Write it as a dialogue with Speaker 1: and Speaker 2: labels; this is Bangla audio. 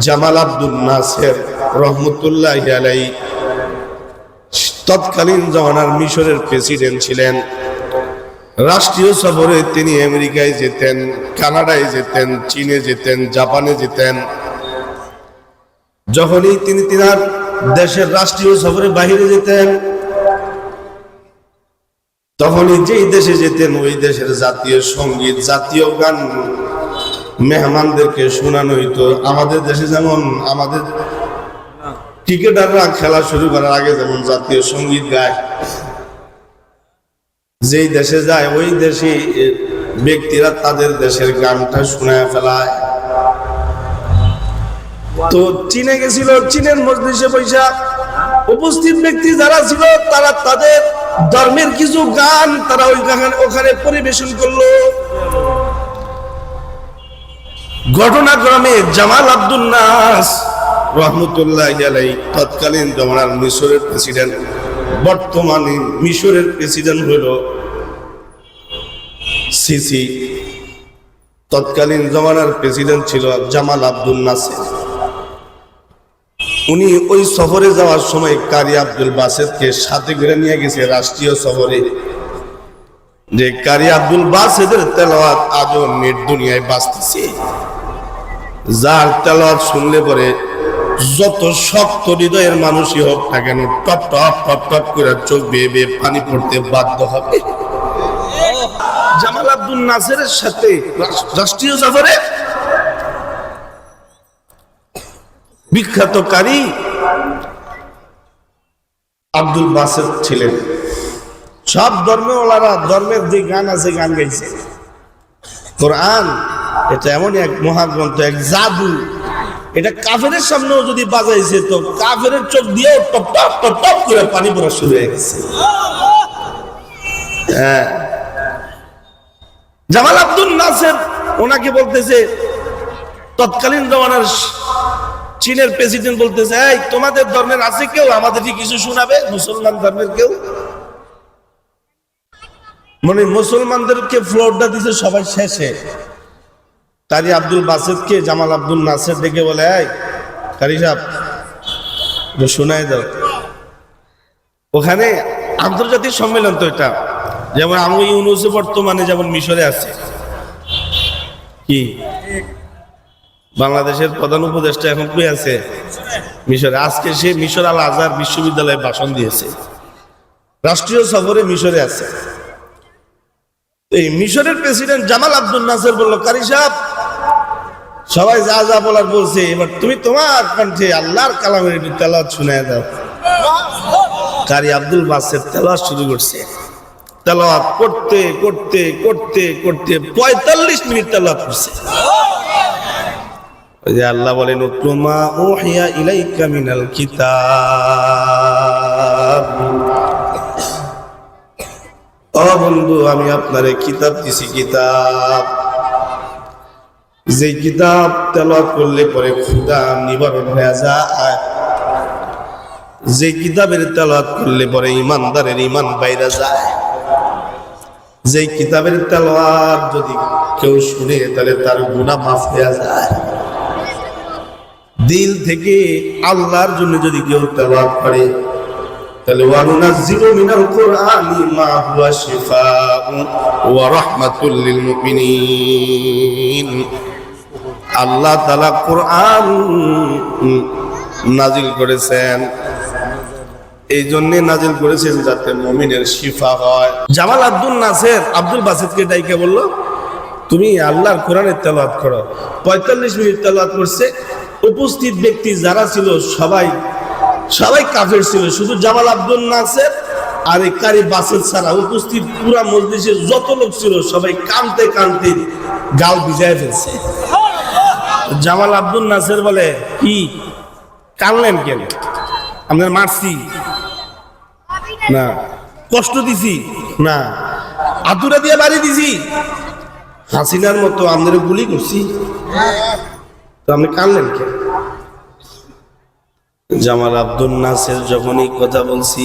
Speaker 1: জামাল আব্দুল নাসের রহমতুল্লাহ আলাই। তৎকালীন জমানার মিশরের প্রেসিডেন্ট ছিলেন। রাষ্ট্রীয় সফরে তিনি আমেরিকায় যেতেন, কানাডায় যেতেন, চীনে যেতেন, জাপানে যেতেন। যখনই তিনি তিনার দেশের রাষ্ট্রীয় সফরে বাহিরে যেতেন, তখনই যেই দেশে যেতেন, ওই দেশের জাতীয় সংগীত, জাতীয় গান মেহমানদেরকে শোনানো হইতো আমাদের দেশে যেমন আমাদের ক্রিকেটাররা খেলা শুরু করার আগে যেমন জাতীয় সংগীত গায়, যেই দেশে যায় ওই দেশে ব্যক্তিরা তাদের দেশের গানটা শোনায় ফেলায়। তো চীনে গেছিল, চীনের মজলিসে পয়সা উপস্থিত ব্যক্তি যারা ছিল, তারা তাদের ধর্মের কিছু গান তারা ওই গান ওখানে পরিবেশন করল। ঘটনাক্রমে জামাল আব্দুল নাস রহমতুল্লাহ আলাই তৎকালীন জমানার মিশরের প্রেসিডেন্ট, বর্তমানে মিশরের প্রেসিডেন্ট হইল সিসি। তৎকালীন জমানার প্রেসিডেন্ট ছিল জামাল আব্দুল নাসের। উনি ওই সফরে যাওয়ার সময় কারি আব্দুল বাসেদকে সাথে করে নিয়ে গেছে রাষ্ট্রীয় সফরে। যে কারি আব্দুল বাসেদের তেলাওয়াত আজও নেট দুনিয়ায় বাঁচতেছে যার তেলাওয়াত শুনলে পরে যত শক্ত হৃদয়ের মানুষই হোক না কেন টপ টপ টপ টপ করে চোখ বেয়ে বেয়ে পানি পড়তে বাধ্য হবে। জামাল আব্দুল নাসেরের সাথে রাষ্ট্রীয় সফরে বিখ্যাত কারি আব্দুল বাসেদ ছিলেন। সব ধর্মওয়ালারা ধর্মের যে গান আছে, গান গাইছে। কোরআন, এটা এমন এক মহাগ্রন্থ, এক জাদু। এটা কাফেরের সামনেও যদি বাজাইছে, তো কাফের চোখ দিয়েও টপ টপ টপ টপ করে পানি পড়া শুরু হয়ে গেছে। হ্যাঁ। জামাল আব্দুল নাসের ওনাকে বলতেছে, তৎকালীন জমানার চীনের প্রেসিডেন্ট বলতেছে, এই, তোমাদের ধর্মের আছে কেউ? আমাদেরকে কিছু শোনাবে? মুসলমান ধর্মের কেউ? মানে মুসলমানদেরকে ফ্লোরটা দিছে সবাই শেষে। কারি আব্দুল বাসেদকে জামাল আব্দুল নাসের ডেকে বলে কারি সাহেব শোনাই দাও। ওখানে আন্তর্জাতিক সম্মেলন তো এটা। যেমন আমি ইউনুসে বর্তমানে যেমন মিশরে আছে। কি? বাংলাদেশের প্রধান উপদেষ্টা এখন কই আছে? মিশরে। আজকে সে মিশর আল আজহার বিশ্ববিদ্যালয়ে ভাষণ দিয়েছে। রাষ্ট্রীয় সফরে মিশরে আছে। এই মিশরের প্রেসিডেন্ট জামাল আব্দুল নাসের বলল, কারি সাহেব, সবাই যা যা বলার বলছে, এবার তুমি তোমার কণ্ঠে আল্লাহর কালামের তেলাওয়াত শুনে দাও। কারি আব্দুল বাসের তেলাওয়াত শুরু করছে। তেলাওয়াত করতে করতে করতে করতে পঁয়তাল্লিশ মিনিট তেলাওয়াত করছে। ওই যে আল্লাহ বলেন উতলুমা উহিয়া ইলাইকা মিনাল কিতাব। ও বন্ধু, আমি আপনারে কিতাব দিছি, কিতাব। যে কিতাব তেলাওয়াত করলে পরে ক্ষুধা নিবারণ হয়ে যায়। যে কিতাবের তেলাওয়াত করলে পরে ইমানদারের ইমান বাইরে যায়। যে কিতাবের তেলাওয়াত যদি কেউ শুনে, তাহলে তার গুণা মাফ হয়ে যায়। দিল থেকে আল্লাহর জন্য যদি কেউ তেলাওয়াত করে তাহলে ওয়ানুনাজ্জিলু মিনাল কুরআনি মা হুয়া শিফাউ ওয়া রাহমাতুল লিল মুমিনিন। আল্লাহ তাআলা কোরআন নাজিল করেছেন। এই জন্য নাজিল করেছেন যাতে মুমিনের শিফা হয়। জামাল আব্দুল নাসের আব্দুল বাসিদকে ডাইকে বলল, তুমি আল্লাহর কোরআনের তেলাওয়াত করো। পঁয়তাল্লিশ মিনিট তেলাওয়াত করছে। উপস্থিত ব্যক্তি যারা ছিল সবাই সবাই কাফের ছিল, শুধু জামাল আব্দুল নাসের আর এই কারি বাসের ছাড়া উপস্থিত পুরা মসজিদে যত লোক ছিল, সবাই কানতে কানতে গাল ভিজায় ফেলছে। জামাল আব্দুল নাসের বলে, কি? কানলেন কেন? আপনার মারছি? না। কষ্ট দিছি? না। আতুরা দিয়ে বাড়ি দিছি? হাসিনার মতো আমাদের গুলি করছি। তো আপনি কানলেন কেন? জামাল আব্দুল নাসের যখন এই কথা বলছি